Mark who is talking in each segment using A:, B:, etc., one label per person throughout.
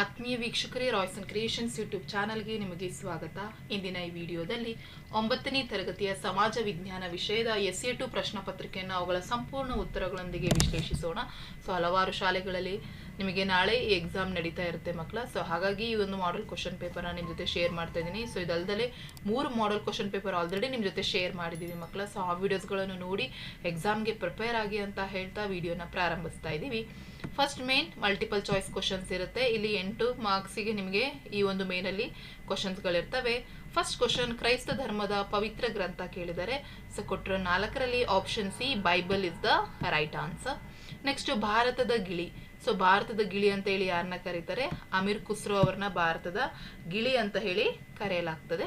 A: ಆತ್ಮೀಯ ವೀಕ್ಷಕರೇ Royce and creations YouTube ಚಾನಲ್ಗೆ ನಿಮಗೆ ಸ್ವಾಗತ. ಇಂದಿನ ಈ ವಿಡಿಯೋದಲ್ಲಿ ಒಂಬತ್ತನೇ ತರಗತಿಯ ಸಮಾಜ ವಿಜ್ಞಾನ ವಿಷಯದ ಎಸ್ ಎ ಟು ಪ್ರಶ್ನೆ ಪತ್ರಿಕೆಯನ್ನು ಅವುಗಳ ಸಂಪೂರ್ಣ ಉತ್ತರಗಳೊಂದಿಗೆ ವಿಶ್ಲೇಷಿಸೋಣ. ಸೊ, ಹಲವಾರು ಶಾಲೆಗಳಲ್ಲಿ ನಿಮಗೆ ನಾಳೆ ಈ ಎಕ್ಸಾಮ್ ನಡೀತಾ ಇರುತ್ತೆ ಮಕ್ಕಳ. ಸೊ ಹಾಗಾಗಿ ಈ ಒಂದು ಮಾಡಲ್ ಕ್ವಶನ್ ಪೇಪರ್ನ ನಿಮ್ಮ ಜೊತೆ ಶೇರ್ ಮಾಡ್ತಾ ಇದ್ದೀನಿ. ಸೊ ಇದಲ್ದಲೇ ಮೂರು ಮಾಡಲ್ ಕ್ವಶನ್ ಪೇಪರ್ ಆಲ್ರೆಡಿ ನಿಮ್ಮ ಜೊತೆ ಶೇರ್ ಮಾಡಿದ್ದೀವಿ ಮಕ್ಕಳ. ಸೊ ಆ ವಿಡಿಯೋಸ್ಗಳನ್ನು ನೋಡಿ ಎಕ್ಸಾಮ್ಗೆ ಪ್ರಿಪೇರ್ ಆಗಿ ಅಂತ ಹೇಳ್ತಾ ವಿಡಿಯೋನ ಪ್ರಾರಂಭಿಸ್ತಾ ಇದ್ದೀವಿ. First main multiple choice questions ಇರುತ್ತೆ. ಇಲ್ಲಿ ಎಂಟು ಮಾರ್ಕ್ಸಿಗೆ ನಿಮಗೆ ಈ ಒಂದು ಮೇನಲ್ಲಿ ಕ್ವಶನ್ಸ್ಗಳಿರ್ತವೆ ಫಸ್ಟ್ ಕ್ವಶನ್ ಕ್ರೈಸ್ತ ಧರ್ಮದ ಪವಿತ್ರ ಗ್ರಂಥ ಕೇಳಿದರೆ. ಸೊ ಕೊಟ್ಟಿರೋ ನಾಲ್ಕರಲ್ಲಿ option C Bible is the right answer next ಭಾರತದ ಗಿಳಿ. ಸೊ ಭಾರತದ ಗಿಳಿ ಅಂತ ಹೇಳಿ ಯಾರನ್ನ ಕರೀತಾರೆ? ಅಮೀರ್ ಖುಸ್ರೋ ಅವ್ರನ್ನ ಭಾರತದ ಗಿಳಿ ಅಂತ ಹೇಳಿ ಕರೆಯಲಾಗ್ತದೆ.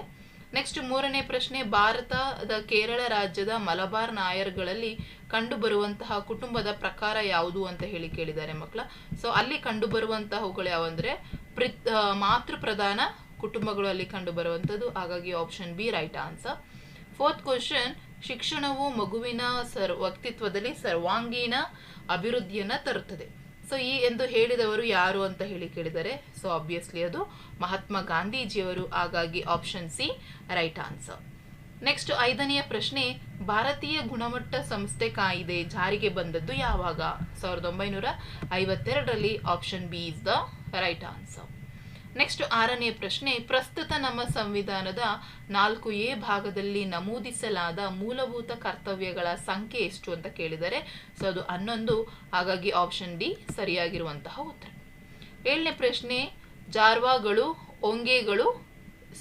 A: ನೆಕ್ಸ್ಟ್ ಮೂರನೇ ಪ್ರಶ್ನೆ, ಭಾರತದ ಕೇರಳ ರಾಜ್ಯದ ಮಲಬಾರ್ ನಾಯರ್ಗಳಲ್ಲಿ ಕಂಡು ಬರುವಂತಹ ಕುಟುಂಬದ ಪ್ರಕಾರ ಯಾವುದು ಅಂತ ಹೇಳಿ ಕೇಳಿದ್ದಾರೆ ಮಕ್ಕಳ. ಸೊ ಅಲ್ಲಿ ಕಂಡು ಬರುವಂತಹವುಗಳು ಯಾವಂದ್ರೆ ಪ್ರಿ ಮಾತೃ ಪ್ರಧಾನ ಕುಟುಂಬಗಳು ಅಲ್ಲಿ ಕಂಡು ಬರುವಂಥದ್ದು ಹಾಗಾಗಿ option B right answer fourth question ಶಿಕ್ಷಣವು ಮಗುವಿನ ಸರ್, ವ್ಯಕ್ತಿತ್ವದಲ್ಲಿ ಸರ್ವಾಂಗೀಣ ಅಭಿವೃದ್ಧಿಯನ್ನ ತರುತ್ತದೆ. ಸೊ ಈ ಎಂದು ಹೇಳಿದವರು ಯಾರು ಅಂತ ಹೇಳಿ ಕೇಳಿದರೆ ಸೊ ಆಬ್ವಿಯಸ್ಲಿ ಅದು ಮಹಾತ್ಮ ಗಾಂಧೀಜಿಯವರು. ಹಾಗಾಗಿ option C right answer next ಐದನೆಯ ಪ್ರಶ್ನೆ, ಭಾರತೀಯ ಗುಣಮಟ್ಟ ಸಂಸ್ಥೆ ಕಾಯಿದೆ, ಜಾರಿಗೆ ಬಂದದ್ದು ಯಾವಾಗ? ಸಾವಿರದ ಒಂಬೈನೂರ ಐವತ್ತೆರಡರಲ್ಲಿ option B is the right answer next ಆರನೇ ಪ್ರಶ್ನೆ, ಪ್ರಸ್ತುತ ನಮ್ಮ ಸಂವಿಧಾನದ ನಾಲ್ಕು ಎ ಭಾಗದಲ್ಲಿ ನಮೂದಿಸಲಾದ ಮೂಲಭೂತ ಕರ್ತವ್ಯಗಳ ಸಂಖ್ಯೆ ಎಷ್ಟು ಅಂತ ಕೇಳಿದರೆ, ಸೊ ಅದು ಹನ್ನೊಂದು, ಹಾಗಾಗಿ ಆಪ್ಷನ್ ಡಿ ಸರಿಯಾಗಿರುವಂತಹ ಉತ್ತರ. ಏಳನೇ ಪ್ರಶ್ನೆ, ಜಾರ್ವಾಗಳು ಒಂಗೆಗಳು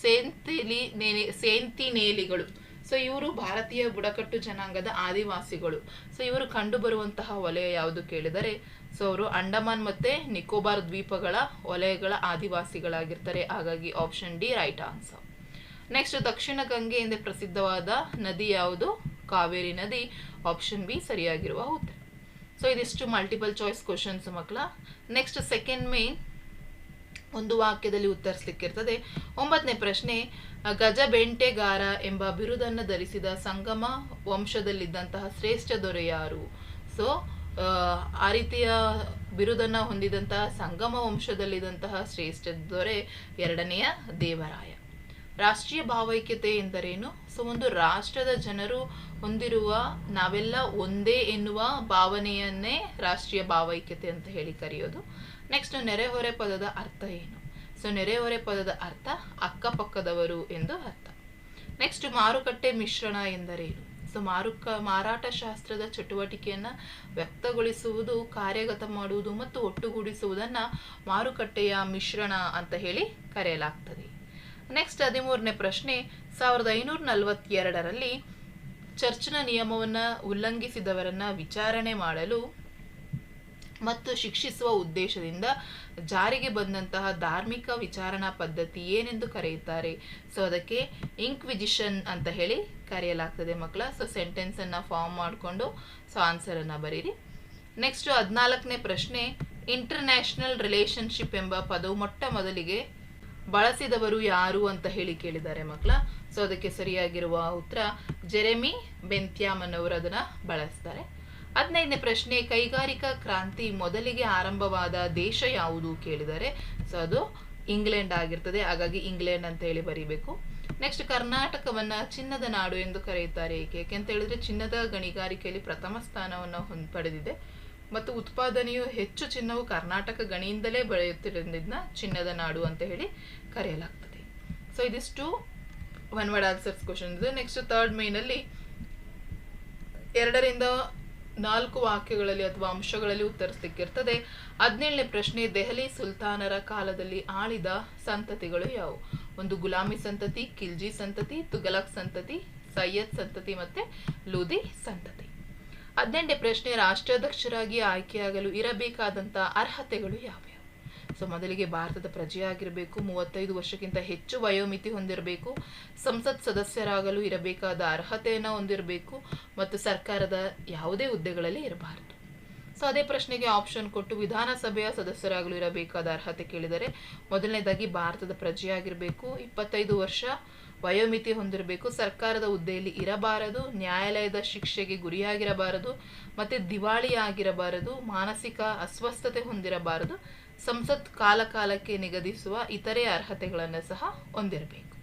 A: ಸೇಂತಿಲಿ ನೇಲಿ ಸೇಂತಿನೇಲಿಗಳು ಸೊ ಇವರು ಭಾರತೀಯ ಬುಡಕಟ್ಟು ಜನಾಂಗದ ಆದಿವಾಸಿಗಳು. ಸೊ ಇವರು ಕಂಡು ಬರುವಂತಹ ವಲಯ ಯಾವುದು ಕೇಳಿದರೆ ಸೊ ಅವರು ಅಂಡಮಾನ್ ಮತ್ತೆ ನಿಕೋಬಾರ್ ದ್ವೀಪಗಳ ವಲಯಗಳ ಆದಿವಾಸಿಗಳಾಗಿರ್ತಾರೆ. ಹಾಗಾಗಿ option D right answer next ದಕ್ಷಿಣ ಗಂಗೆಯಿಂದ ಪ್ರಸಿದ್ಧವಾದ ನದಿ ಯಾವುದು? ಕಾವೇರಿ ನದಿ. ಆಪ್ಷನ್ ಬಿ ಸರಿಯಾಗಿರುವ ಉತ್ತರ. ಸೊ ಇದಿಷ್ಟು ಮಲ್ಟಿಪಲ್ ಚಾಯ್ಸ್ ಕ್ವಶನ್ಸ್ ಮಕ್ಕಳ. ನೆಕ್ಸ್ಟ್ ಸೆಕೆಂಡ್ ಮೇನ್ ಒಂದು ವಾಕ್ಯದಲ್ಲಿ ಉತ್ತರಿಸ್ಲಿಕ್ಕಿರ್ತದೆ. ಒಂಬತ್ತನೇ ಪ್ರಶ್ನೆ, ಗಜ ಬೆಂಟೆಗಾರ ಎಂಬ ಬಿರುದನ್ನು ಧರಿಸಿದ ಸಂಗಮ ವಂಶದಲ್ಲಿದ್ದಂತಹ ಶ್ರೇಷ್ಠ ದೊರೆ ಯಾರು? ಸೊ ಆ ರೀತಿಯ ಬಿರುದನ್ನು ಹೊಂದಿದಂತಹ ಸಂಗಮ ವಂಶದಲ್ಲಿದ್ದಂತಹ ಶ್ರೇಷ್ಠ ದೊರೆ ಎರಡನೆಯ ದೇವರಾಯ. ರಾಷ್ಟ್ರೀಯ ಭಾವೈಕ್ಯತೆ ಎಂದರೇನು? ಸೊ ಒಂದು ರಾಷ್ಟ್ರದ ಜನರು ಹೊಂದಿರುವ ನಾವೆಲ್ಲ ಒಂದೇ ಎನ್ನುವ ಭಾವನೆಯನ್ನೇ ರಾಷ್ಟ್ರೀಯ ಭಾವೈಕ್ಯತೆ ಅಂತ ಹೇಳಿ ಕರೆಯೋದು. ನೆಕ್ಸ್ಟ್ ನೆರೆಹೊರೆ ಪದದ ಅರ್ಥ ಏನು? ಸೊ ನೆರೆಹೊರೆ ಪದದ ಅರ್ಥ ಅಕ್ಕಪಕ್ಕದವರು ಎಂದು ಅರ್ಥ. ನೆಕ್ಸ್ಟ್ ಮಾರುಕಟ್ಟೆ ಮಿಶ್ರಣ ಎಂದರೇನು? ಸೊ ಮಾರುಕ, ಮಾರಾಟ ಶಾಸ್ತ್ರದ ಚಟುವಟಿಕೆಯನ್ನ ವ್ಯಕ್ತಗೊಳಿಸುವುದು, ಕಾರ್ಯಗತ ಮಾಡುವುದು ಮತ್ತು ಒಟ್ಟುಗೂಡಿಸುವುದನ್ನ ಮಾರುಕಟ್ಟೆಯ ಮಿಶ್ರಣ ಅಂತ ಹೇಳಿ ಕರೆಯಲಾಗ್ತದೆ. ನೆಕ್ಸ್ಟ್ ಹದಿಮೂರನೇ ಪ್ರಶ್ನೆ. ಸಾವಿರದ ಐನೂರ ನಲವತ್ತೆರಡರಲ್ಲಿ ಚರ್ಚ್ನ ನಿಯಮವನ್ನು ಉಲ್ಲಂಘಿಸಿದವರನ್ನು ವಿಚಾರಣೆ ಮಾಡಲು ಮತ್ತು ಶಿಕ್ಷಿಸುವ ಉದ್ದೇಶದಿಂದ ಜಾರಿಗೆ ಬಂದಂತಹ ಧಾರ್ಮಿಕ ವಿಚಾರಣಾ ಪದ್ಧತಿ ಏನೆಂದು ಕರೆಯುತ್ತಾರೆ. ಸೊ ಅದಕ್ಕೆ ಇಂಕ್ವಿಜಿಷನ್ ಅಂತ ಹೇಳಿ ಕರೆಯಲಾಗ್ತದೆ ಮಕ್ಕಳ. ಸೊ ಸೆಂಟೆನ್ಸ್ ಅನ್ನ ಫಾರ್ಮ್ ಮಾಡಿಕೊಂಡು ಸೊ ಆನ್ಸರ್ ಅನ್ನ ಬರೀರಿ. ನೆಕ್ಸ್ಟ್ ಹದಿನಾಲ್ಕನೇ ಪ್ರಶ್ನೆ ಇಂಟರ್ನ್ಯಾಷನಲ್ ರಿಲೇಶನ್ಶಿಪ್ ಎಂಬ ಪದವು ಮೊಟ್ಟ ಮೊದಲಿಗೆ ಬಳಸಿದವರು ಯಾರು ಅಂತ ಹೇಳಿ ಕೇಳಿದ್ದಾರೆ ಮಕ್ಕಳ. ಸೊ ಅದಕ್ಕೆ ಸರಿಯಾಗಿರುವ ಉತ್ತರ ಜೆರೆಮಿ ಬೆಂತ್ಯಾಮನ್ ಅವರು ಅದನ್ನ ಬಳಸ್ತಾರೆ. ಹದಿನೈದನೇ ಪ್ರಶ್ನೆ, ಕೈಗಾರಿಕಾ ಕ್ರಾಂತಿ ಮೊದಲಿಗೆ ಆರಂಭವಾದ ದೇಶ ಯಾವುದು ಕೇಳಿದರೆ, ಸೊ ಅದು ಇಂಗ್ಲೆಂಡ್ ಆಗಿರ್ತದೆ. ಹಾಗಾಗಿ ಇಂಗ್ಲೆಂಡ್ ಅಂತ ಹೇಳಿ ಬರೀಬೇಕು. ನೆಕ್ಸ್ಟ್ ಕರ್ನಾಟಕವನ್ನ ಚಿನ್ನದ ನಾಡು ಎಂದು ಕರೆಯುತ್ತಾರೆ ಏಕೆ ಯಾಕೆಂತ ಹೇಳಿದ್ರೆ, ಚಿನ್ನದ ಗಣಿಗಾರಿಕೆಯಲ್ಲಿ ಪ್ರಥಮ ಸ್ಥಾನವನ್ನು ಹೊಂದ್ ಪಡೆದಿದೆ. ಮತ್ತು ಉತ್ಪಾದನೆಯು ಹೆಚ್ಚು ಚಿನ್ನವು ಕರ್ನಾಟಕ ಗಣಿಯಿಂದಲೇ ಬೆಳೆಯುತ್ತಿರೋದ್ರಿಂದ ಚಿನ್ನದ ನಾಡು ಅಂತ ಹೇಳಿ ಕರೆಯಲಾಗ್ತದೆ. ಸೊ ಇದಿಷ್ಟು one word answers questions next third ಮೇನಲ್ಲಿ ಎರಡರಿಂದ ನಾಲ್ಕು ವಾಕ್ಯಗಳಲ್ಲಿ ಅಥವಾ ಅಂಶಗಳಲ್ಲಿ ಉತ್ತರಿಸಲಿಕ್ಕಿರ್ತದೆ ಹದಿನೇಳನೇ ಪ್ರಶ್ನೆ, ದೆಹಲಿ ಸುಲ್ತಾನರ ಕಾಲದಲ್ಲಿ ಆಳಿದ ಸಂತತಿಗಳು ಯಾವುವು? ಒಂದು ಗುಲಾಮಿ ಸಂತತಿ, ಖಿಲ್ಜಿ ಸಂತತಿ ತುಗಲಕ್ ಸಂತತಿ, ಸೈಯದ್ ಸಂತತಿ ಮತ್ತೆ ಲೂದಿ ಸಂತತಿ. ಹದಿನೆಂಟನೇ ಪ್ರಶ್ನೆ, ರಾಷ್ಟ್ರಾಧ್ಯಕ್ಷರಾಗಿ ಆಯ್ಕೆಯಾಗಲು ಇರಬೇಕಾದಂಥ ಅರ್ಹತೆಗಳು ಯಾವ್ಯಾವು ಸೊ ಮೊದಲಿಗೆ ಭಾರತದ ಪ್ರಜೆಯಾಗಿರಬೇಕು, ಮೂವತ್ತೈದು ವರ್ಷಕ್ಕಿಂತ ಹೆಚ್ಚು ವಯೋಮಿತಿ ಹೊಂದಿರಬೇಕು, ಸಂಸತ್ ಸದಸ್ಯರಾಗಲು ಇರಬೇಕಾದ ಅರ್ಹತೆಯನ್ನು ಹೊಂದಿರಬೇಕು ಮತ್ತು ಸರ್ಕಾರದ ಯಾವುದೇ ಹುದ್ದೆಗಳಲ್ಲಿ ಇರಬಾರದು. ಸೊ ಅದೇ ಪ್ರಶ್ನೆಗೆ ಆಪ್ಷನ್ ಕೊಟ್ಟು ವಿಧಾನಸಭೆಯ ಸದಸ್ಯರಾಗಲು ಇರಬೇಕಾದ ಅರ್ಹತೆ ಕೇಳಿದರೆ, ಮೊದಲನೇದಾಗಿ ಭಾರತದ ಪ್ರಜೆಯಾಗಿರಬೇಕು, ಇಪ್ಪತ್ತೈದು ವರ್ಷ ವಯೋಮಿತಿ ಹೊಂದಿರಬೇಕು, ಸರ್ಕಾರದ ಹುದ್ದೆಯಲ್ಲಿ ಇರಬಾರದು, ನ್ಯಾಯಾಲಯದ ಶಿಕ್ಷೆಗೆ ಗುರಿಯಾಗಿರಬಾರದು, ಮತ್ತೆ ದಿವಾಳಿಯಾಗಿರಬಾರದು, ಮಾನಸಿಕ ಅಸ್ವಸ್ಥತೆ ಹೊಂದಿರಬಾರದು ಸಂಸತ್ ಕಾಲಕಾಲಕ್ಕೆ ನಿಗದಿಸುವ ಇತರೆ ಅರ್ಹತೆಗಳನ್ನು ಸಹ ಹೊಂದಿರಬೇಕು.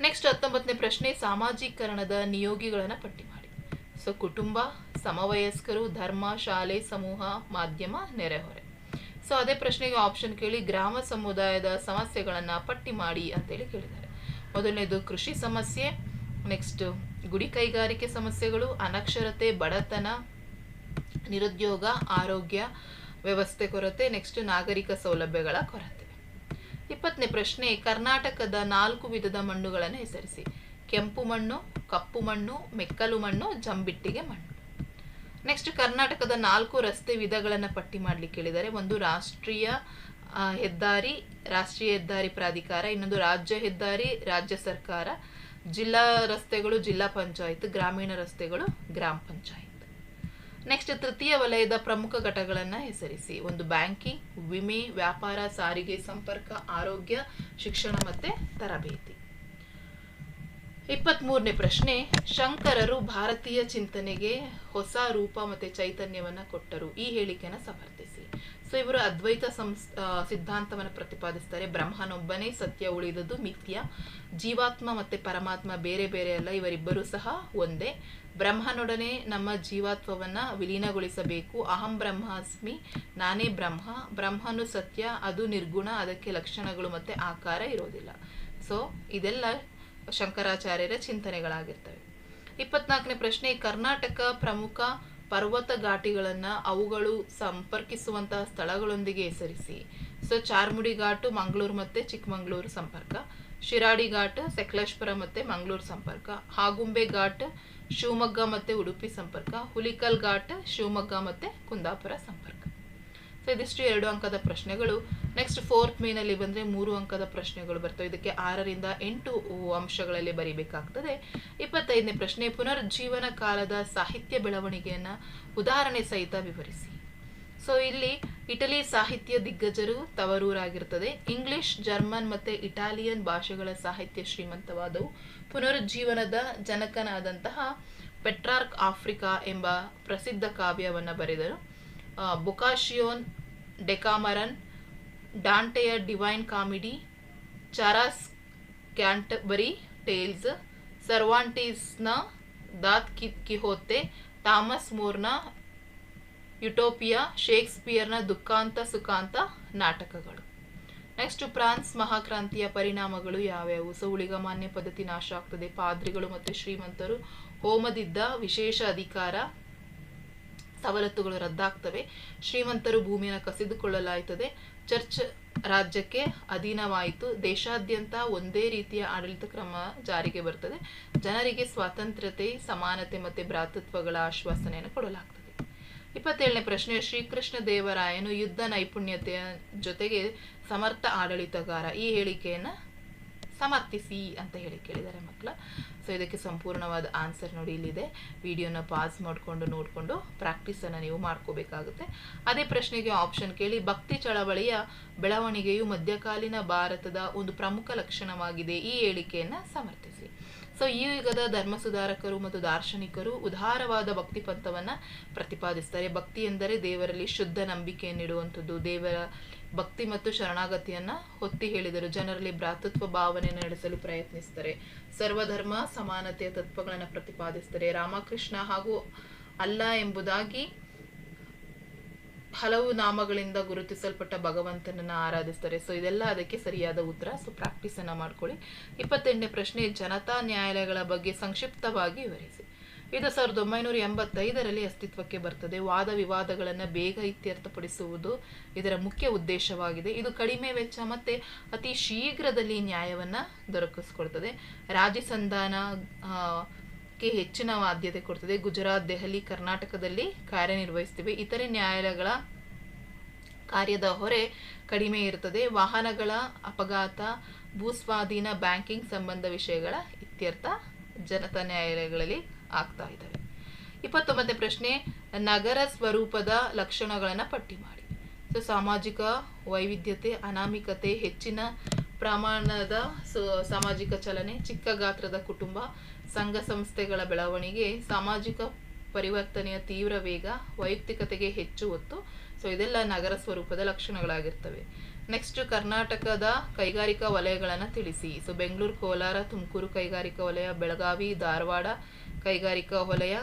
A: ನೆಕ್ಸ್ಟ್ ಹತ್ತೊಂಬತ್ತನೇ ಪ್ರಶ್ನೆ, ಸಾಮಾಜೀಕರಣದ ನಿಯೋಗಿಗಳನ್ನು ಪಟ್ಟಿ ಮಾಡಿ. ಸೊ ಕುಟುಂಬ, ಸಮವಯಸ್ಕರು, ಧರ್ಮ, ಶಾಲೆ, ಸಮೂಹ, ಮಾಧ್ಯಮ, ನೆರೆಹೊರೆ. ಸೊ ಅದೇ ಪ್ರಶ್ನೆಗೆ ಆಪ್ಷನ್ ಕೇಳಿ ಗ್ರಾಮ ಸಮುದಾಯದ ಸಮಸ್ಯೆಗಳನ್ನು ಪಟ್ಟಿ ಮಾಡಿ ಅಂತೇಳಿ ಕೇಳಿದ್ದಾರೆ. ಮೊದಲನೇದು ಕೃಷಿ ಸಮಸ್ಯೆ ನೆಕ್ಸ್ಟ್ ಗುಡಿ ಕೈಗಾರಿಕೆ ಸಮಸ್ಯೆಗಳು, ಅನಕ್ಷರತೆ, ಬಡತನ, ನಿರುದ್ಯೋಗ, ಆರೋಗ್ಯ ವ್ಯವಸ್ಥೆ ಕೊರತೆ ನೆಕ್ಸ್ಟ್ ನಾಗರಿಕ ಸೌಲಭ್ಯಗಳ ಕೊರತೆ. ಇಪ್ಪತ್ತನೇ ಪ್ರಶ್ನೆ, ಕರ್ನಾಟಕದ ನಾಲ್ಕು ವಿಧದ ಮಣ್ಣುಗಳನ್ನು ಹೆಸರಿಸಿ. ಕೆಂಪು ಮಣ್ಣು, ಕಪ್ಪು ಮಣ್ಣು, ಮೆಕ್ಕಲು ಮಣ್ಣು, ಜಂಬಿಟ್ಟಿಗೆ ಮಣ್ಣು. ನೆಕ್ಸ್ಟ್ ಕರ್ನಾಟಕದ ನಾಲ್ಕು ರಸ್ತೆ ವಿಧಗಳನ್ನು ಪಟ್ಟಿ ಮಾಡಲಿಕ್ಕೆ ಹೇಳಿದರೆ ಒಂದು ರಾಷ್ಟ್ರೀಯ ಹೆದ್ದಾರಿ ರಾಷ್ಟ್ರೀಯ ಹೆದ್ದಾರಿ ಪ್ರಾಧಿಕಾರ, ಇನ್ನೊಂದು ರಾಜ್ಯ ಹೆದ್ದಾರಿ, ರಾಜ್ಯ ಸರ್ಕಾರ. ಜಿಲ್ಲಾ ರಸ್ತೆಗಳು ಜಿಲ್ಲಾ ಪಂಚಾಯತ್, ಗ್ರಾಮೀಣ ರಸ್ತೆಗಳು ಗ್ರಾಮ ಪಂಚಾಯತ್. ನೆಕ್ಸ್ಟ್ ತೃತೀಯ ವಲಯದ ಪ್ರಮುಖ ಘಟಕಗಳನ್ನು ಹೆಸರಿಸಿ. ಒಂದು ಬ್ಯಾಂಕಿಂಗ್ ವಿಮೆ, ವ್ಯಾಪಾರ, ಸಾರಿಗೆ, ಸಂಪರ್ಕ, ಆರೋಗ್ಯ, ಶಿಕ್ಷಣ ಮತ್ತೆ ತರಬೇತಿ. ಇಪ್ಪತ್ಮೂರನೇ ಪ್ರಶ್ನೆ, ಶಂಕರರು ಭಾರತೀಯ ಚಿಂತನೆಗೆ ಹೊಸ ರೂಪ ಮತ್ತೆ ಚೈತನ್ಯವನ್ನ ಕೊಟ್ಟರು. ಈ ಹೇಳಿಕೆಯನ್ನು ಸಮರ್ಥಿಸಿ. ಸೊ ಇವರು ಅದ್ವೈತ ಸಂಸ್ ಸಿದ್ಧಾಂತವನ್ನು ಪ್ರತಿಪಾದಿಸ್ತಾರೆ. ಬ್ರಹ್ಮನೊಬ್ಬನೇ ಸತ್ಯ ಉಳಿದದ್ದು ಮಿಥ್ಯ. ಜೀವಾತ್ಮ ಮತ್ತೆ ಪರಮಾತ್ಮ ಬೇರೆ ಬೇರೆ ಅಲ್ಲ. ಇವರಿಬ್ಬರು ಸಹ ಒಂದೇ. ಬ್ರಹ್ಮನೊಡನೆ ನಮ್ಮ ಜೀವಾತ್ವವನ್ನ ವಿಲೀನಗೊಳಿಸಬೇಕು. ಅಹಂ ಬ್ರಹ್ಮಾಸ್ಮಿ, ನಾನೇ ಬ್ರಹ್ಮ. ಬ್ರಹ್ಮನು ಸತ್ಯ, ಅದು ನಿರ್ಗುಣ, ಅದಕ್ಕೆ ಲಕ್ಷಣಗಳು ಮತ್ತೆ ಆಕಾರ ಇರೋದಿಲ್ಲ. ಸೊ ಇದೆಲ್ಲ ಶಂಕರಾಚಾರ್ಯರ ಚಿಂತನೆಗಳಾಗಿರ್ತವೆ. ಇಪ್ಪತ್ನಾಲ್ಕನೇ ಪ್ರಶ್ನೆ, ಕರ್ನಾಟಕ ಪ್ರಮುಖ ಪರ್ವತ ಘಾಟಿಗಳನ್ನು ಅವುಗಳು ಸಂಪರ್ಕಿಸುವಂತಹ ಸ್ಥಳಗಳೊಂದಿಗೆ ಹೆಸರಿಸಿ. ಸೊ ಚಾರ್ಮುಡಿ ಘಾಟು, ಮಂಗಳೂರು ಮತ್ತೆ ಚಿಕ್ಕಮಗಳೂರು ಸಂಪರ್ಕ. ಶಿರಾಡಿ ಘಾಟ್, ಸಕಲೇಶ್ಪುರ ಮತ್ತೆ ಮಂಗಳೂರು ಸಂಪರ್ಕ. ಆಗುಂಬೆ ಘಾಟ್, ಶಿವಮೊಗ್ಗ ಮತ್ತೆ ಉಡುಪಿ ಸಂಪರ್ಕ. ಹುಲಿಕಲ್ ಘಾಟ್, ಶಿವಮೊಗ್ಗ ಮತ್ತೆ ಕುಂದಾಪುರ ಸಂಪರ್ಕ. ಸೊ ಇದಿಷ್ಟು ಎರಡು ಅಂಕದ ಪ್ರಶ್ನೆಗಳು. ನೆಕ್ಸ್ಟ್ ಫೋರ್ತ್ ಮೇನಲ್ಲಿ ಬಂದರೆ ಮೂರು ಅಂಕದ ಪ್ರಶ್ನೆಗಳು ಬರ್ತವೆ ಇದಕ್ಕೆ ಆರರಿಂದ ಎಂಟು ಅಂಶಗಳಲ್ಲಿ ಬರೀಬೇಕಾಗ್ತದೆ. ಇಪ್ಪತ್ತೈದನೇ ಪ್ರಶ್ನೆ, ಪುನರುಜ್ಜೀವನ ಕಾಲದ ಸಾಹಿತ್ಯ ಬೆಳವಣಿಗೆಯನ್ನು ಉದಾಹರಣೆ ಸಹಿತ ವಿವರಿಸಿ. ಸೊ ಇಲ್ಲಿ ಇಟಲಿ ಸಾಹಿತ್ಯ ದಿಗ್ಗಜರು ತವರೂರಾಗಿರ್ತದೆ. ಇಂಗ್ಲಿಷ್ ಜರ್ಮನ್ ಮತ್ತೆ ಇಟಾಲಿಯನ್ ಭಾಷೆಗಳ ಸಾಹಿತ್ಯ ಶ್ರೀಮಂತವಾದವು. ಪುನರುಜ್ಜೀವನದ ಜನಕನಾದಂತಹ ಪೆಟ್ರಾರ್ಕ್ ಆಫ್ರಿಕಾ ಎಂಬ ಪ್ರಸಿದ್ಧ ಕಾವ್ಯವನ್ನು ಬರೆದರು. ಬೊಕಾಶಿಯೋನ್ Decameron ಡಾಂಟೆಯ divine comedy Chaucer's Canterbury tales ಸರ್ವಾಂಟೀಸ್ನ ದಾತ್ ಕಿ ಕಿಹೋತೆ ಥಾಮಸ್ ಮೂರ್ನ ಯುಟೋಪಿಯಾ, ಶೇಕ್ಸ್ಪಿಯರ್ನ ದುಃಖಾಂತ, ಸುಖಾಂತ ನಾಟಕಗಳು. ನೆಕ್ಸ್ಟ್ ಫ್ರಾನ್ಸ್ ಮಹಾಕ್ರಾಂತಿಯ ಪರಿಣಾಮಗಳು ಯಾವ್ಯಾವು? ಸೊ ಉಳಿಗಮಾನ್ಯ ಪದ್ಧತಿ ನಾಶ ಆಗ್ತದೆ. ಪಾದ್ರಿಗಳು ಮತ್ತು ಶ್ರೀಮಂತರು ಹೋಮದಿದ್ದ ವಿಶೇಷ ಅಧಿಕಾರ ಸವಲತ್ತುಗಳು ರದ್ದಾಗ್ತವೆ. ಶ್ರೀಮಂತರು ಭೂಮಿಯನ್ನು ಕಸಿದುಕೊಳ್ಳಲಾಯ್ತದೆ. ಚರ್ಚ್ ರಾಜ್ಯಕ್ಕೆ ಅಧೀನವಾಯಿತು. ದೇಶಾದ್ಯಂತ ಒಂದೇ ರೀತಿಯ ಆಡಳಿತ ಕ್ರಮ ಜಾರಿಗೆ ಬರ್ತದೆ. ಜನರಿಗೆ ಸ್ವಾತಂತ್ರ್ಯತೆ, ಸಮಾನತೆ ಮತ್ತು ಭ್ರಾತೃತ್ವಗಳ ಆಶ್ವಾಸನೆಯನ್ನು ಕೊಡಲಾಗ್ತದೆ. ಇಪ್ಪತ್ತೇಳನೇ ಪ್ರಶ್ನೆ, ಶ್ರೀಕೃಷ್ಣ ದೇವರಾಯನು ಯುದ್ಧ ನೈಪುಣ್ಯತೆಯ ಜೊತೆಗೆ ಸಮರ್ಥ ಆಡಳಿತಗಾರ. ಈ ಹೇಳಿಕೆಯನ್ನು ಸಮರ್ಥಿಸಿ ಅಂತ ಹೇಳಿ ಕೇಳಿದ್ದಾರೆ ಮಕ್ಕಳ. ಸೊ ಇದಕ್ಕೆ ಸಂಪೂರ್ಣವಾದ ಆನ್ಸರ್ ನೋಡಿ, ಇಲ್ಲಿದೆ. ವಿಡಿಯೋನ ಪಾಸ್ ಮಾಡಿಕೊಂಡು, ನೋಡಿಕೊಂಡು ಪ್ರಾಕ್ಟೀಸನ್ನು ನೀವು ಮಾಡ್ಕೋಬೇಕಾಗುತ್ತೆ. ಅದೇ ಪ್ರಶ್ನೆಗೆ ಆಪ್ಷನ್ ಕೇಳಿ, ಭಕ್ತಿ ಚಳವಳಿಯ ಬೆಳವಣಿಗೆಯು ಮಧ್ಯಕಾಲೀನ ಭಾರತದ ಒಂದು ಪ್ರಮುಖ ಲಕ್ಷಣವಾಗಿದೆ. ಈ ಹೇಳಿಕೆಯನ್ನು ಸಮರ್ಥಿಸಿ. ಸೊ ಈ ಯುಗದ ಧರ್ಮ ಸುಧಾರಕರು ಮತ್ತು ದಾರ್ಶನಿಕರು ಉದಾರವಾದ ಭಕ್ತಿ ಪಂಥವನ್ನು ಪ್ರತಿಪಾದಿಸ್ತಾರೆ. ಭಕ್ತಿ ಎಂದರೆ ದೇವರಲ್ಲಿ ಶುದ್ಧ ನಂಬಿಕೆಯನ್ನಿಡುವಂಥದ್ದು ದೇವರ ಭಕ್ತಿ ಮತ್ತು ಶರಣಾಗತಿಯನ್ನ ಹೊತ್ತಿ ಹೇಳಿದರು. ಜನರಲ್ಲಿ ಭ್ರಾತೃತ್ವ ಭಾವನೆಯನ್ನು ನಡೆಸಲು ಪ್ರಯತ್ನಿಸ್ತಾರೆ. ಸರ್ವಧರ್ಮ, ಸಮಾನತೆಯ ತತ್ವಗಳನ್ನು ಪ್ರತಿಪಾದಿಸ್ತಾರೆ. ರಾಮಕೃಷ್ಣ ಹಾಗೂ ಅಲ್ಲ ಎಂಬುದಾಗಿ ಹಲವು ನಾಮಗಳಿಂದ ಗುರುತಿಸಲ್ಪಟ್ಟ ಭಗವಂತನನ್ನ ಆರಾಧಿಸ್ತಾರೆ. ಸೊ ಇದೆಲ್ಲ ಅದಕ್ಕೆ ಸರಿಯಾದ ಉತ್ತರ. ಸೊ ಪ್ರಾಕ್ಟೀಸ್ ಅನ್ನ ಮಾಡ್ಕೊಳ್ಳಿ. ಇಪ್ಪತ್ತೆಂಟನೇ ಪ್ರಶ್ನೆ, ಜನತಾ ನ್ಯಾಯಾಲಯಗಳ ಬಗ್ಗೆ ಸಂಕ್ಷಿಪ್ತವಾಗಿ ವಿವರಿಸಿ. ಇದು ಸಾವಿರದ ಒಂಬೈನೂರ ಎಂಬತ್ತೈದರಲ್ಲಿ ಅಸ್ತಿತ್ವಕ್ಕೆ ಬರ್ತದೆ. ವಾದ ವಿವಾದಗಳನ್ನು ಬೇಗ ಇತ್ಯರ್ಥಪಡಿಸುವುದು ಇದರ ಮುಖ್ಯ ಉದ್ದೇಶವಾಗಿದೆ. ಇದು ಕಡಿಮೆ ವೆಚ್ಚ ಮತ್ತೆ ಅತಿ ಶೀಘ್ರದಲ್ಲಿ ನ್ಯಾಯವನ್ನ ದೊರಕಿಸ್ಕೊಡ್ತದೆ ರಾಜಿ ಸಂಧಾನ ಕ್ಕೆ ಹೆಚ್ಚಿನ ಆದ್ಯತೆ ಕೊಡ್ತದೆ. ಗುಜರಾತ್, ದೆಹಲಿ, ಕರ್ನಾಟಕದಲ್ಲಿ ಕಾರ್ಯನಿರ್ವಹಿಸುತ್ತಿವೆ. ಇತರೆ ನ್ಯಾಯಾಲಯಗಳ ಕಾರ್ಯದ ಹೊರೆ ಕಡಿಮೆ ಇರುತ್ತದೆ. ವಾಹನಗಳ ಅಪಘಾತ, ಭೂಸ್ವಾಧೀನ ಬ್ಯಾಂಕಿಂಗ್ ಸಂಬಂಧ ವಿಷಯಗಳ ಇತ್ಯರ್ಥ ಜನತಾ ನ್ಯಾಯಾಲಯಗಳಲ್ಲಿ ಆಗ್ತಾ ಇದ್ದಾವೆ. ಇಪ್ಪತ್ತೊಂಬತ್ತನೇ ಪ್ರಶ್ನೆ, ನಗರ ಸ್ವರೂಪದ ಲಕ್ಷಣಗಳನ್ನು ಪಟ್ಟಿ ಮಾಡಿ. ಸೊ, ಸಾಮಾಜಿಕ ವೈವಿಧ್ಯತೆ, ಅನಾಮಿಕತೆ, ಹೆಚ್ಚಿನ ಪ್ರಮಾಣದ ಸಾಮಾಜಿಕ ಚಲನೆ, ಚಿಕ್ಕ ಗಾತ್ರದ ಕುಟುಂಬ ಸಂಘ ಸಂಸ್ಥೆಗಳ ಬೆಳವಣಿಗೆ, ಸಾಮಾಜಿಕ ಪರಿವರ್ತನೆಯ ತೀವ್ರ ವೇಗ, ವೈಯಕ್ತಿಕತೆಗೆ ಹೆಚ್ಚು ಒತ್ತು. ಸೊ ಇದೆಲ್ಲ ನಗರ ಸ್ವರೂಪದ ಲಕ್ಷಣಗಳಾಗಿರ್ತವೆ. ನೆಕ್ಸ್ಟ್ ಕರ್ನಾಟಕದ ಕೈಗಾರಿಕಾ ವಲಯಗಳನ್ನು ತಿಳಿಸಿ. ಸೊ ಬೆಂಗಳೂರು, ಕೋಲಾರ, ತುಮಕೂರು ಕೈಗಾರಿಕಾ ವಲಯ, ಬೆಳಗಾವಿ, ಧಾರವಾಡ ಕೈಗಾರಿಕಾ ವಲಯ.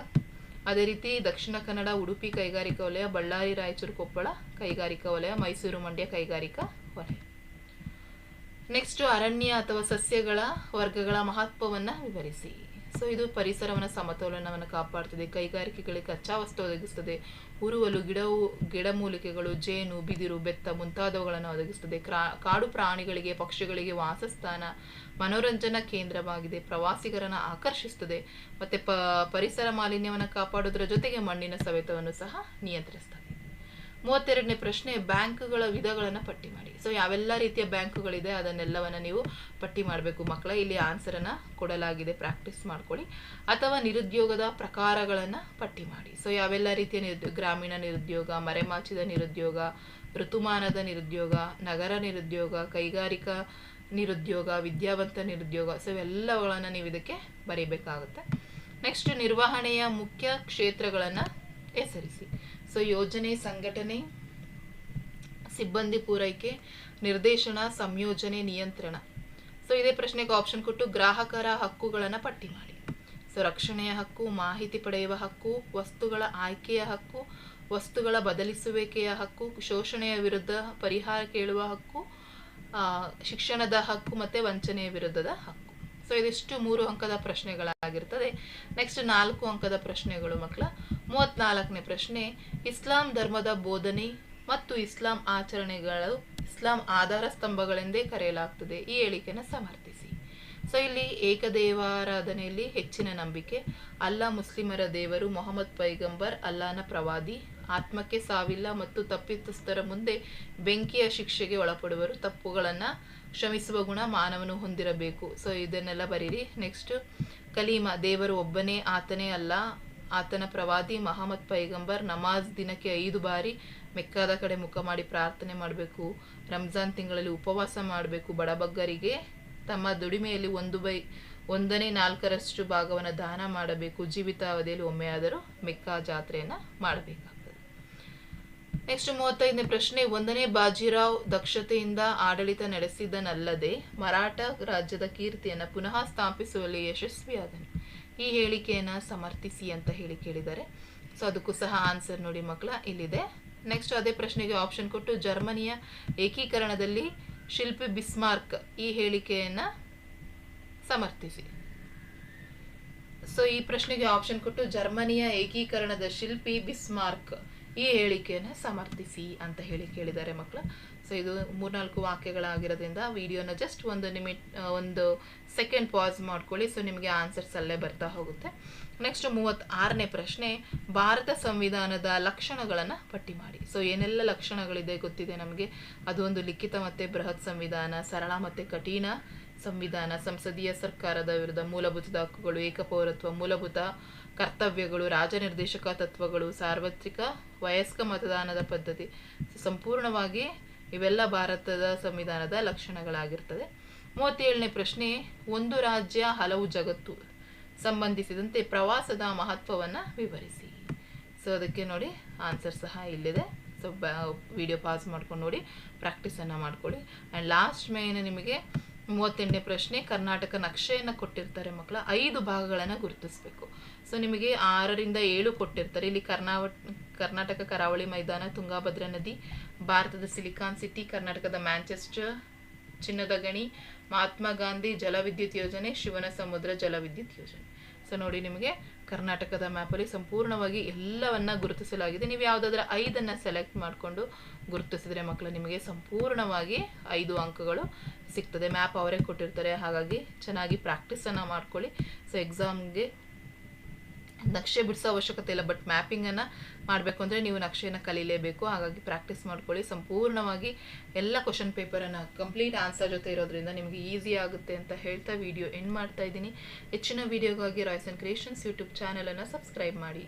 A: ಅದೇ ರೀತಿ ದಕ್ಷಿಣ ಕನ್ನಡ, ಉಡುಪಿ ಕೈಗಾರಿಕಾ ವಲಯ, ಬಳ್ಳಾರಿ, ರಾಯಚೂರು, ಕೊಪ್ಪಳ ಕೈಗಾರಿಕಾ ವಲಯ, ಮೈಸೂರು ಮಂಡ್ಯ ಕೈಗಾರಿಕಾ ವಲಯ. ನೆಕ್ಸ್ಟ್ ಅರಣ್ಯ ಅಥವಾ ಸಸ್ಯಗಳ ವರ್ಗಗಳ ಮಹತ್ವವನ್ನು ವಿವರಿಸಿ. ಸೊ ಇದು ಪರಿಸರವನ್ನು, ಸಮತೋಲನವನ್ನು ಕಾಪಾಡ್ತದೆ. ಕೈಗಾರಿಕೆಗಳಿಗೆ ಕಚ್ಚಾ ವಸ್ತು ಒದಗಿಸ್ತದೆ. ಉರುವಲು, ಗಿಡವು ಗಿಡಮೂಲಿಕೆಗಳು ಜೇನು, ಬಿದಿರು, ಬೆತ್ತ ಮುಂತಾದವುಗಳನ್ನು ಒದಗಿಸ್ತದೆ. ಕಾಡು ಪ್ರಾಣಿಗಳಿಗೆ, ಪಕ್ಷಿಗಳಿಗೆ ವಾಸಸ್ಥಾನ, ಮನೋರಂಜನಾ ಕೇಂದ್ರವಾಗಿದೆ. ಪ್ರವಾಸಿಗರನ್ನು ಆಕರ್ಷಿಸ್ತದೆ. ಮತ್ತೆ ಪರಿಸರ ಮಾಲಿನ್ಯವನ್ನು ಕಾಪಾಡೋದ್ರ ಜೊತೆಗೆ ಮಣ್ಣಿನ ಸವೆತವನ್ನು ಸಹ ನಿಯಂತ್ರಿಸ್ತದೆ. ಮೂವತ್ತೆರಡನೇ ಪ್ರಶ್ನೆ, ಬ್ಯಾಂಕ್ಗಳ ವಿಧಗಳನ್ನು ಪಟ್ಟಿ ಮಾಡಿ. ಸೊ ಯಾವೆಲ್ಲ ರೀತಿಯ ಬ್ಯಾಂಕುಗಳಿದೆ, ಅದನ್ನೆಲ್ಲವನ್ನು ನೀವು ಪಟ್ಟಿ ಮಾಡಬೇಕು ಮಕ್ಕಳ. ಇಲ್ಲಿ ಆನ್ಸರನ್ನು ಕೊಡಲಾಗಿದೆ ಪ್ರಾಕ್ಟೀಸ್ ಮಾಡ್ಕೊಳ್ಳಿ. ಅಥವಾ ನಿರುದ್ಯೋಗದ ಪ್ರಕಾರಗಳನ್ನು ಪಟ್ಟಿ ಮಾಡಿ. ಸೊ ಯಾವೆಲ್ಲ ರೀತಿಯ ನಿರುದ್ಯೋಗ ಗ್ರಾಮೀಣ ನಿರುದ್ಯೋಗ, ಮರೆಮಾಚಿದ ನಿರುದ್ಯೋಗ, ಋತುಮಾನದ ನಿರುದ್ಯೋಗ, ನಗರ ನಿರುದ್ಯೋಗ, ಕೈಗಾರಿಕಾ ನಿರುದ್ಯೋಗ, ವಿದ್ಯಾವಂತ ನಿರುದ್ಯೋಗ ಸೊ ಇವೆಲ್ಲವುಗಳನ್ನು ನೀವು ಇದಕ್ಕೆ ಬರೀಬೇಕಾಗುತ್ತೆ. ನೆಕ್ಸ್ಟ್ ನಿರ್ವಹಣೆಯ ಮುಖ್ಯ ಕ್ಷೇತ್ರಗಳನ್ನು ಹೆಸರಿಸಿ. ಸೊ ಯೋಜನೆ, ಸಂಘಟನೆ, ಸಿಬ್ಬಂದಿ ಪೂರೈಕೆ, ನಿರ್ದೇಶನ, ಸಂಯೋಜನೆ, ನಿಯಂತ್ರಣ. ಸೊ ಇದೇ ಪ್ರಶ್ನೆಗೆ ಆಪ್ಷನ್ ಕೊಟ್ಟು ಗ್ರಾಹಕರ ಹಕ್ಕುಗಳನ್ನು ಪಟ್ಟಿ ಮಾಡಿ. ಸೊ ರಕ್ಷಣೆಯ ಹಕ್ಕು, ಮಾಹಿತಿ ಪಡೆಯುವ ಹಕ್ಕು, ವಸ್ತುಗಳ ಆಯ್ಕೆಯ ಹಕ್ಕು, ವಸ್ತುಗಳ ಬದಲಿಸುವಿಕೆಯ ಹಕ್ಕು, ಶೋಷಣೆಯ ವಿರುದ್ಧ ಪರಿಹಾರ ಕೇಳುವ ಹಕ್ಕು ಶಿಕ್ಷಣದ ಹಕ್ಕು ಮತ್ತೆ ವಂಚನೆಯ ವಿರುದ್ಧದ ಹಕ್ಕು. ಸೊ ಇದಿಷ್ಟು ಮೂರು ಅಂಕದ ಪ್ರಶ್ನೆಗಳಾಗಿರ್ತದೆ. ನೆಕ್ಸ್ಟ್ ನಾಲ್ಕು ಅಂಕದ ಪ್ರಶ್ನೆಗಳು ಮಕ್ಕಳ. ಮೂವತ್ನಾಲ್ಕನೇ ಪ್ರಶ್ನೆ, ಇಸ್ಲಾಂ ಧರ್ಮದ ಬೋಧನೆ ಮತ್ತು ಇಸ್ಲಾಂ ಆಚರಣೆಗಳು ಇಸ್ಲಾಂ ಆಧಾರ ಸ್ತಂಭಗಳೆಂದೇ ಕರೆಯಲಾಗ್ತದೆ. ಈ ಹೇಳಿಕೆಯನ್ನು ಸಮರ್ಥಿಸಿ. ಸೊ, ಇಲ್ಲಿ ಏಕದೇವಾರಾಧನೆಯಲ್ಲಿ ಹೆಚ್ಚಿನ ನಂಬಿಕೆ. ಅಲ್ಲಾ ಮುಸ್ಲಿಮರ ದೇವರು ಮೊಹಮ್ಮದ್ ಪೈಗಂಬರ್, ಅಲ್ಲಾನ ಪ್ರವಾದಿ, ಆತ್ಮಕ್ಕೆ ಸಾವಿಲ್ಲ ಮತ್ತು ತಪ್ಪಿತಸ್ಥರ ಮುಂದೆ ಬೆಂಕಿಯ ಶಿಕ್ಷೆಗೆ ಒಳಪಡುವರು. ತಪ್ಪುಗಳನ್ನು ಶ್ರಮಿಸುವ ಗುಣ ಮಾನವನು ಹೊಂದಿರಬೇಕು. ಸೊ, ಇದನ್ನೆಲ್ಲ ಬರೀರಿ. ನೆಕ್ಸ್ಟ್ ಕಲೀಮಾ ದೇವರು ಒಬ್ಬನೇ, ಆತನೇ ಅಲ್ಲ. ಆತನ ಪ್ರವಾದಿ ಮಹಮ್ಮದ್ ಪೈಗಂಬರ್ ನಮಾಜ್ ದಿನಕ್ಕೆ ಐದು ಬಾರಿ ಮೆಕ್ಕಾದ ಕಡೆ ಮುಖ ಮಾಡಿ ಪ್ರಾರ್ಥನೆ ಮಾಡಬೇಕು. ರಂಜಾನ್ ತಿಂಗಳಲ್ಲಿ ಉಪವಾಸ ಮಾಡಬೇಕು. ಬಡಬಗ್ಗರಿಗೆ ತಮ್ಮ ದುಡಿಮೆಯಲ್ಲಿ ಒಂದು ಬೈ, ಒಂದನೇ ನಾಲ್ಕರಷ್ಟು ಭಾಗವನ್ನು ದಾನ ಮಾಡಬೇಕು. ಜೀವಿತಾವಧಿಯಲ್ಲಿ ಒಮ್ಮೆಯಾದರೂ ಮೆಕ್ಕಾ ಜಾತ್ರೆಯನ್ನು ಮಾಡಬೇಕಾಗ್ತದೆ. ನೆಕ್ಸ್ಟ್ ಮೂವತ್ತೈದನೇ ಪ್ರಶ್ನೆ. ಒಂದನೇ ಬಾಜಿರಾವ್ ದಕ್ಷತೆಯಿಂದ ಆಡಳಿತ ನಡೆಸಿದನಲ್ಲದೆ ಮರಾಠ ರಾಜ್ಯದ ಕೀರ್ತಿಯನ್ನು ಪುನಃ ಸ್ಥಾಪಿಸುವಲ್ಲಿ ಯಶಸ್ವಿಯಾದನು. ಈ ಹೇಳಿಕೆಯನ್ನು ಸಮರ್ಥಿಸಿ ಅಂತ ಹೇಳಿ ಕೇಳಿದ್ದಾರೆ. ಸೊ ಅದಕ್ಕೂ ಸಹ ಆನ್ಸರ್ ನೋಡಿ ಮಕ್ಕಳ, ಇಲ್ಲಿದೆ. ನೆಕ್ಸ್ಟ್ ಅದೇ ಪ್ರಶ್ನೆಗೆ ಆಪ್ಷನ್ ಕೊಟ್ಟು ಜರ್ಮನಿಯ ಏಕೀಕರಣದಲ್ಲಿ ಶಿಲ್ಪಿ ಬಿಸ್ಮಾರ್ಕ್ ಈ ಹೇಳಿಕೆಯನ್ನು ಸಮರ್ಥಿಸಿ. ಸೊ ಈ ಪ್ರಶ್ನೆಗೆ ಆಪ್ಷನ್ ಕೊಟ್ಟು ಜರ್ಮನಿಯ ಏಕೀಕರಣದ ಶಿಲ್ಪಿ ಬಿಸ್ಮಾರ್ಕ್ ಈ ಹೇಳಿಕೆಯನ್ನು ಸಮರ್ಥಿಸಿ ಅಂತ ಹೇಳಿ ಕೇಳಿದ್ದಾರೆ ಮಕ್ಕಳು ಸೊ ಇದು ಮೂರ್ನಾಲ್ಕು ವಾಕ್ಯಗಳಾಗಿರೋದ್ರಿಂದ ವಿಡಿಯೋನ ಜಸ್ಟ್ ಒಂದು ನಿಮಿಟ್ ಒಂದು ಸೆಕೆಂಡ್ ಪಾಸ್ ಮಾಡ್ಕೊಳ್ಳಿ ಸೊ ನಿಮಗೆ ಆನ್ಸರ್ಸ್ ಅಲ್ಲೇ ಬರ್ತಾ ಹೋಗುತ್ತೆ. ನೆಕ್ಸ್ಟ್ ಮೂವತ್ತಾರನೇ ಪ್ರಶ್ನೆ, ಭಾರತ ಸಂವಿಧಾನದ ಲಕ್ಷಣಗಳನ್ನು ಪಟ್ಟಿ ಮಾಡಿ. ಸೊ ಏನೆಲ್ಲ ಲಕ್ಷಣಗಳಿದೆ ಗೊತ್ತಿದೆ ನಮಗೆ? ಅದು ಒಂದು ಲಿಖಿತ ಮತ್ತು ಬೃಹತ್ ಸಂವಿಧಾನ, ಸರಳ ಮತ್ತು ಕಠಿಣ. ಸಂವಿಧಾನ, ಸಂಸದೀಯ ಸರ್ಕಾರದ ವಿರುದ್ಧ ಮೂಲಭೂತ ಹಕ್ಕುಗಳು ಏಕಪೌರತ್ವ, ಮೂಲಭೂತ ಕರ್ತವ್ಯಗಳು, ರಾಜನಿರ್ದೇಶಕ ತತ್ವಗಳು, ಸಾರ್ವತ್ರಿಕ ವಯಸ್ಕ ಮತದಾನದ ಪದ್ಧತಿ ಸಂಪೂರ್ಣವಾಗಿ ಇವೆಲ್ಲ ಭಾರತದ ಸಂವಿಧಾನದ ಲಕ್ಷಣಗಳಾಗಿರ್ತದೆ. ಮೂವತ್ತೇಳನೇ ಪ್ರಶ್ನೆ, ಒಂದು ರಾಜ್ಯ ಹಲವು ಜಗತ್ತು ಸಂಬಂಧಿಸಿದಂತೆ ಪ್ರವಾಸದ ಮಹತ್ವವನ್ನು ವಿವರಿಸಿ. ಸೊ ಅದಕ್ಕೆ ನೋಡಿ ಆನ್ಸರ್ ಸಹ ಇಲ್ಲಿದೆ. ಸೊ ವಿಡಿಯೋ ಪಾಸ್ ಮಾಡ್ಕೊಂಡು ನೋಡಿ ಪ್ರಾಕ್ಟೀಸನ್ನು ಮಾಡ್ಕೊಳ್ಳಿ. ಆ್ಯಂಡ್ ಲಾಸ್ಟ್ ಮೇನ್ ನಿಮಗೆ ಮೂವತ್ತೆಂಟನೇ ಪ್ರಶ್ನೆ, ಕರ್ನಾಟಕ ನಕ್ಷೆಯನ್ನು ಕೊಟ್ಟಿರ್ತಾರೆ ಮಕ್ಕಳ. ಐದು ಭಾಗಗಳನ್ನು ಗುರುತಿಸಬೇಕು. ಸೊ ನಿಮಗೆ ಆರರಿಂದ ಏಳು ಕೊಟ್ಟಿರ್ತಾರೆ. ಇಲ್ಲಿ ಕರ್ನಾವ ಕರ್ನಾಟಕ ಕರಾವಳಿ ಮೈದಾನ, ತುಂಗಾಭದ್ರಾ ನದಿ, ಭಾರತದ ಸಿಲಿಕಾನ್ ಸಿಟಿ, ಕರ್ನಾಟಕದ ಮ್ಯಾಂಚೆಸ್ಟರ್ ಚಿನ್ನದ ಗಣಿ ಮಹಾತ್ಮ ಗಾಂಧಿ ಜಲವಿದ್ಯುತ್ ಯೋಜನೆ, ಶಿವನ ಸಮುದ್ರ ಜಲವಿದ್ಯುತ್ ಯೋಜನೆ. ಸೊ ನೋಡಿ ನಿಮಗೆ ಕರ್ನಾಟಕದ ಮ್ಯಾಪಲ್ಲಿ ಸಂಪೂರ್ಣವಾಗಿ ಎಲ್ಲವನ್ನ ಗುರುತಿಸಲಾಗಿದೆ. ನೀವು ಯಾವುದಾದ್ರೂ ಐದನ್ನು ಸೆಲೆಕ್ಟ್ ಮಾಡಿಕೊಂಡು ಗುರುತಿಸಿದ್ರೆ ಮಕ್ಕಳು ನಿಮಗೆ ಸಂಪೂರ್ಣವಾಗಿ ಐದು ಅಂಕಗಳು ಸಿಗ್ತದೆ. ಮ್ಯಾಪ್ ಅವರೇ ಕೊಟ್ಟಿರ್ತಾರೆ. ಹಾಗಾಗಿ ಚೆನ್ನಾಗಿ ಪ್ರಾಕ್ಟೀಸನ್ನು ಮಾಡ್ಕೊಳ್ಳಿ. ಸೊ ಎಕ್ಸಾಮ್ಗೆ ನಕ್ಷೆ ಬಿಡಿಸೋ ಅವಶ್ಯಕತೆ ಇಲ್ಲ ಬಟ್ ಮ್ಯಾಪಿಂಗನ್ನು ಮಾಡಬೇಕು ಅಂದರೆ ನೀವು ನಕ್ಷೆಯನ್ನು ಕಲೀಲೇಬೇಕು. ಹಾಗಾಗಿ ಪ್ರಾಕ್ಟೀಸ್ ಮಾಡ್ಕೊಳ್ಳಿ. ಸಂಪೂರ್ಣವಾಗಿ ಎಲ್ಲ ಕ್ವಶನ್ ಪೇಪರನ್ನು ಕಂಪ್ಲೀಟ್ ಆನ್ಸರ್ ಜೊತೆ ಇರೋದ್ರಿಂದ ನಿಮಗೆ ಈಸಿ ಆಗುತ್ತೆ ಅಂತ ಹೇಳ್ತಾ ವಿಡಿಯೋ ಎಂಡ್ ಮಾಡ್ತಾ ಇದ್ದೀನಿ. ಹೆಚ್ಚಿನ ವೀಡಿಯೋಗಾಗಿ ರಾಯ್ಸ್ ಆ್ಯಂಡ್ ಕ್ರಿಯೇಷನ್ಸ್ ಯೂಟ್ಯೂಬ್ ಚಾನಲನ್ನು ಸಬ್ಸ್ಕ್ರೈಬ್ ಮಾಡಿ.